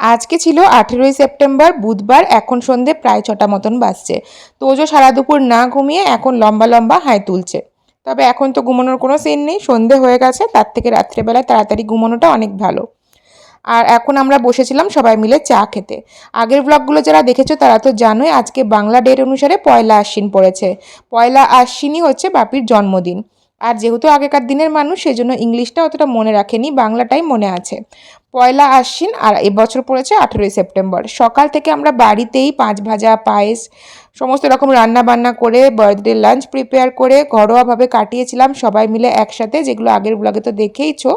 আজকে ছিল আঠেরোই সেপ্টেম্বর, বুধবার, এখন সন্ধে প্রায় ছটা মতন বাজছে। তোজো সারা দুপুর না ঘুমিয়ে এখন লম্বা লম্বা হাই তুলছে। তবে এখন তো ঘুমানোর কোনো সিন নেই, সন্ধে হয়ে গেছে, তার থেকে রাত্রেবেলায় তাড়াতাড়ি ঘুমানোটা অনেক ভালো। আর এখন আমরা বসেছিলাম সবাই মিলে চা খেতে। আগের ব্লগগুলো যারা দেখেছ তারা তো জানোই, আজকে বাংলা ডেট অনুসারে পয়লা আশ্বিন পড়েছে। পয়লা আশ্বিনই হচ্ছে বাপির জন্মদিন। আর যেহেতু আগেকার দিনের মানুষ, সেজন্য ইংলিশটা অতটা মনে রাখেনি, বাংলাটাই মনে আছে। পয়লা আশ্বিন, আর এবছর পড়েছে আঠেরোই সেপ্টেম্বর। সকাল থেকে আমরা বাড়িতেই পাঁচ ভাজা, পায়েস, সমস্ত রকম রান্না বান্না করে বার্থডে লাঞ্চ প্রিপেয়ার করে ঘরোয়াভাবে কাটিয়েছিলাম সবাই মিলে একসাথে, যেগুলো আগের ব্লগে তো দেখেইছো।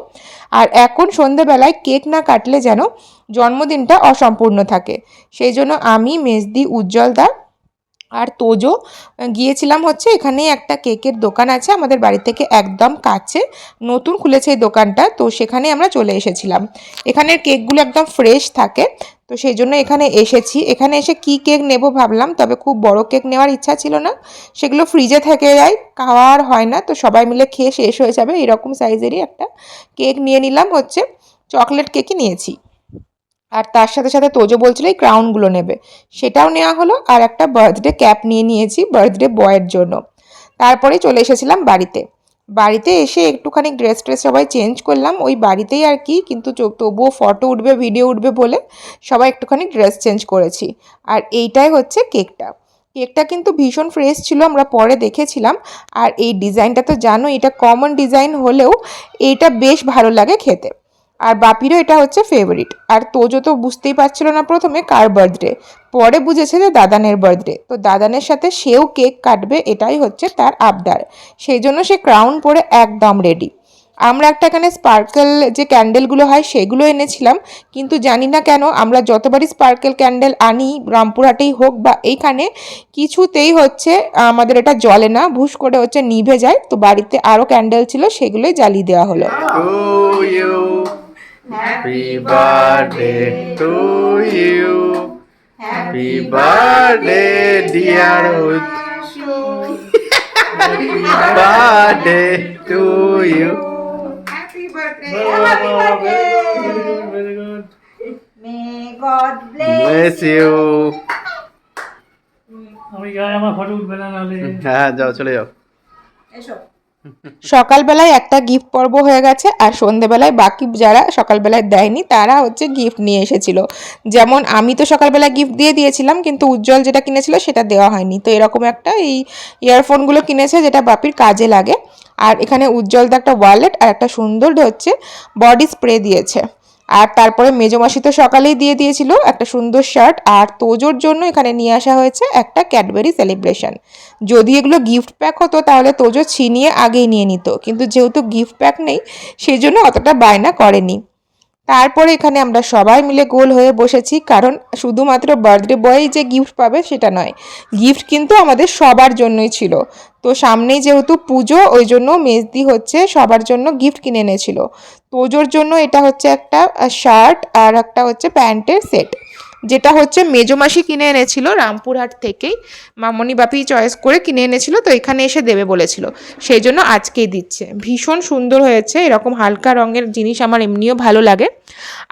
আর এখন সন্ধেবেলায় কেক না কাটলে যেন জন্মদিনটা অসম্পূর্ণ থাকে। সেই জন্য আমি, মেজদি উজ্জ্বলদা আর তোজো গিয়েছিলাম হচ্ছে এখানে একটা কেকের দোকান আছে আমাদের বাড়ি থেকে একদম কাছে, নতুন খুলেছে এই দোকানটা, তো সেখানে আমরা চলে এসেছিলাম। এখানের কেকগুলো একদম ফ্রেশ থাকে, তো সেই জন্য এখানে এসেছি। এখানে এসে কি কেক নেব ভাবলাম, তবে খুব বড় কেক নেওয়ার ইচ্ছা ছিল না। সেগুলো ফ্রিজে থেকে যায়, খাওয়ার হয় না, তো সবাই মিলে খেয়ে শেষ হয়ে যাবে, এরকম সাইজেরই একটা কেক নিয়ে নিলাম হচ্ছে চকলেট কেকই নিয়েছি। আর তার সাথে সাথে তোজো বলছিল এই ক্রাউনগুলো নেবে। সেটাও নেওয়া হলো আর একটা বার্থডে ক্যাপ নিয়ে নিয়েছি বার্থডে বয়ের জন্য। তারপরে চলে এসেছিলাম বাড়িতে। বাড়িতে এসে একটুখানি ড্রেস ট্রেস সবাই চেঞ্জ করলাম। ওই বাড়িতেই আর কি, কিন্তু তবুও ফটো উঠবে ভিডিও উঠবে বলে সবাই একটুখানি ড্রেস চেঞ্জ করেছি। আর এইটাই হচ্ছে কেকটা কেকটা কিন্তু ভীষণ ফ্রেশ ছিল, আমরা পরে দেখেছিলাম। আর এই ডিজাইনটা তো জানো এটা কমন ডিজাইন হলেও এটা বেশ ভালো লাগে খেতে। আর বাপিরও এটা হচ্ছে ফেভারিট আর তোজো তো বুঝতেই পারছিল না প্রথমে কার বার্থডে পরে বুঝেছে যে দাদানের বার্থডে তো দাদানের সাথে সেও কেক কাটবে, এটাই হচ্ছে তার আবদার। সেই জন্য সে ক্রাউন পরে একদম রেডি আমরা একটা এখানে স্পার্কেল যে ক্যান্ডেলগুলো হয়, সেগুলো এনেছিলাম। কিন্তু জানি না কেন, আমরা যতবারই স্পার্কেল ক্যান্ডেল আনি, রামপুরহাটেই হোক বা এইখানে, কিছুতেই হচ্ছে আমাদের এটা জলে না। ভুস করে হচ্ছে নিভে যায়। তো বাড়িতে আরও ক্যান্ডেল ছিল, সেগুলোই জ্বালিয়ে দেওয়া হলো. Happy birthday to you. Happy birthday, dear Ud. Happy birthday to you. Happy birthday. Happy birthday. Very good. May God bless. Bless you. আমি গায়ে আমার ফটো উঠবে না নাহলে হ্যাঁ যাও চলে যাও এসো সকালবেলায় একটা গিফট পর্ব হয়ে গেছে আর সন্ধেবেলায় বাকি যারা সকালবেলায় দেয়নি, তারা হচ্ছে গিফট নিয়ে এসেছিল। যেমন আমি তো সকালবেলায় গিফট দিয়ে দিয়েছিলাম, কিন্তু উজ্জ্বল যেটা কিনেছিল সেটা দেওয়া হয়নি। তো এরকম একটা এই ইয়ারফোনগুলো কিনেছে যেটা বাপির কাজে লাগে। আর এখানে উজ্জ্বলদা একটা ওয়ালেট আর একটা সুন্দর হচ্ছে বডি স্প্রে দিয়েছে। আর তারপরে মেজমাসি তো সকালেই দিয়ে দিয়েছিল একটা সুন্দর শার্ট আর তোজোর জন্য এখানে নিয়ে আসা হয়েছে একটা ক্যাডবেরি সেলিব্রেশন যদি এগুলো গিফট প্যাক হতো, তাহলে তোজো ছিনিয়ে আগেই নিয়ে নিত। কিন্তু যেহেতু গিফট প্যাক নেই, সেই জন্য অতটা বায়না করেনি। তারপরে এখানে আমরা সবাই মিলে গোল হয়ে বসেছি, কারণ শুধুমাত্র বার্থডে বয়ই যে গিফট পাবে সেটা নয়। গিফট কিন্তু আমাদের সবার জন্যই ছিল। তো সামনেই যেহেতু পুজো, ওই জন্য মেজদি হচ্ছে সবার জন্য গিফট কিনে এনেছিল। তোজোর জন্য এটা হচ্ছে একটা শার্ট আর একটা হচ্ছে প্যান্টের সেট যেটা হচ্ছে মেজমাসি কিনে এনেছিল রামপুরহাট থেকেই। মামনি বাপি চয়েস করে কিনে এনেছিল, তো এখানে এসে দেবে বলেছিল। সেই জন্য আজকেই দিচ্ছে। ভীষণ সুন্দর হয়েছে, এরকম হালকা রঙের জিনিস আমার এমনিও ভালো লাগে।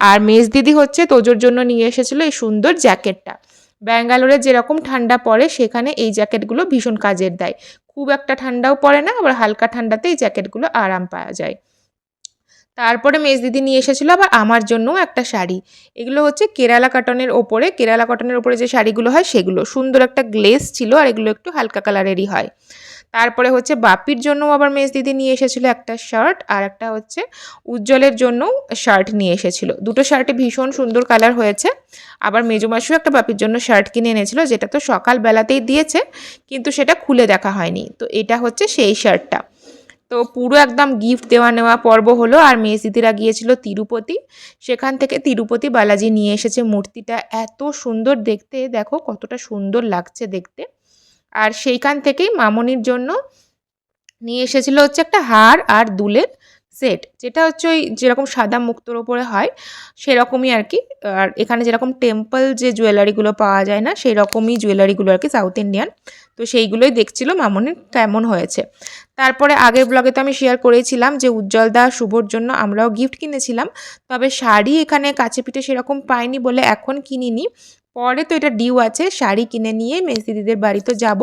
আর মেজ দিদি হচ্ছে তোজোর জন্য নিয়ে এসেছিল এই সুন্দর জ্যাকেটটা। ব্যাঙ্গালোরে যেরকম ঠান্ডা পড়ে, সেখানে এই জ্যাকেটগুলো ভীষণ কাজের দেয়। খুব একটা ঠান্ডাও পড়ে না, আবার হালকা ঠান্ডাতে এই জ্যাকেটগুলো আরাম পাওয়া যায়। তারপরে মেজ দিদি নিয়ে এসেছিল আবার আমার জন্যও একটা শাড়ি। এগুলো হচ্ছে কেরালা কটনের ওপরে, কেরালা কটনের ওপরে যে শাড়িগুলো হয় সেগুলো। সুন্দর একটা গ্লেস ছিল আর এগুলো একটু হালকা কালারেরই হয়। তারপরে হচ্ছে বাপির জন্য আবার মেজ দিদি নিয়ে এসেছিল একটা শার্ট আর একটা হচ্ছে উজ্জ্বলের জন্য শার্ট নিয়ে এসেছিল। দুটো শার্টে ভীষণ সুন্দর কালার হয়েছে। আবার মেজমাসিও একটা বাপির জন্য শার্ট কিনে এনেছিল, যেটা তো সকালবেলাতেই দিয়েছে, কিন্তু সেটা খুলে দেখা হয়নি। তো এটা হচ্ছে সেই শার্টটা তো পুরো একদম গিফট দেওয়া নেওয়া পর্ব হলো। আর মেসিদিরা গিয়েছিল তিরুপতি। সেখান থেকে তিরুপতি বালাজি নিয়ে এসেছে মূর্তিটা। এত সুন্দর দেখতে, দেখো কতটা সুন্দর লাগছে দেখতে। আর সেইখান থেকেই মামনির জন্য নিয়ে এসেছিল হচ্ছে একটা হার আর দুলের। সেট যেটা হচ্ছে ওই যেরকম সাদা মুক্তোর ওপরে হয়, সেরকমই আর কি। আর এখানে যেরকম টেম্পল যে জুয়েলারিগুলো পাওয়া যায় না সেই রকমই জুয়েলারিগুলো আর কি সাউথ ইন্ডিয়ান তো সেইগুলোই দেখছিল মামনের, কেমন হয়েছে। তারপরে আগের ব্লগে তো আমি শেয়ার করেছিলাম যে উজ্জ্বল দা শুভর জন্য আমরাও গিফট কিনেছিলাম। তবে শাড়ি এখানে কাছে পিঠে সেরকম পাইনি বলে এখন কিনিনি। পরে তো এটা ডিউ আছে, শাড়ি কিনে নিয়ে মেসি দিদির বাড়িতে যাব,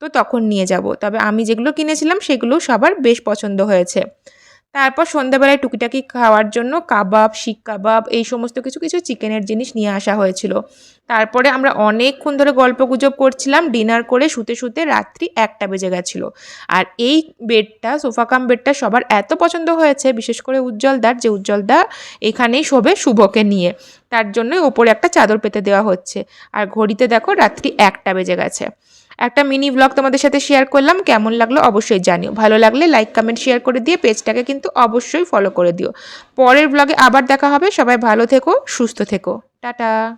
তো তখন নিয়ে যাব। তবে আমি যেগুলো কিনেছিলাম সেগুলো সবার বেশ পছন্দ হয়েছে। তারপর সন্ধ্যাবেলায় টুকিটাকি খাওয়ার জন্য কাবাব শিক কাবাব, এই সমস্ত কিছু কিছু চিকেনের জিনিস নিয়ে আসা হয়েছিল। তারপরে আমরা অনেকক্ষণ ধরে গল্প গুজব করছিলাম, ডিনার করে শুতে শুতে রাত্রি একটা বেজে গেছিল। আর এই বেডটা সোফা কাম বেডটা সবার এত পছন্দ হয়েছে, বিশেষ করে উজ্জ্বলদার, যে উজ্জ্বলদা এখানেই শোবে শুভকে নিয়ে। তার জন্যই ওপরে একটা চাদর পেতে দেওয়া হচ্ছে। আর ঘড়িতে দেখো রাত্রি একটা বেজে গেছে। একটা মিনি ব্লগ তোমাদের সাথে শেয়ার করলাম, কেমন লাগল অবশ্যই জানিও। ভালো লাগলে লাইক কমেন্ট শেয়ার করে দিয়ে পেজটাকে কিন্তু অবশ্যই ফলো করে দিও। পরের ব্লগে আবার দেখা হবে, সবাই ভালো থেকো, সুস্থ থেকো। টাটা।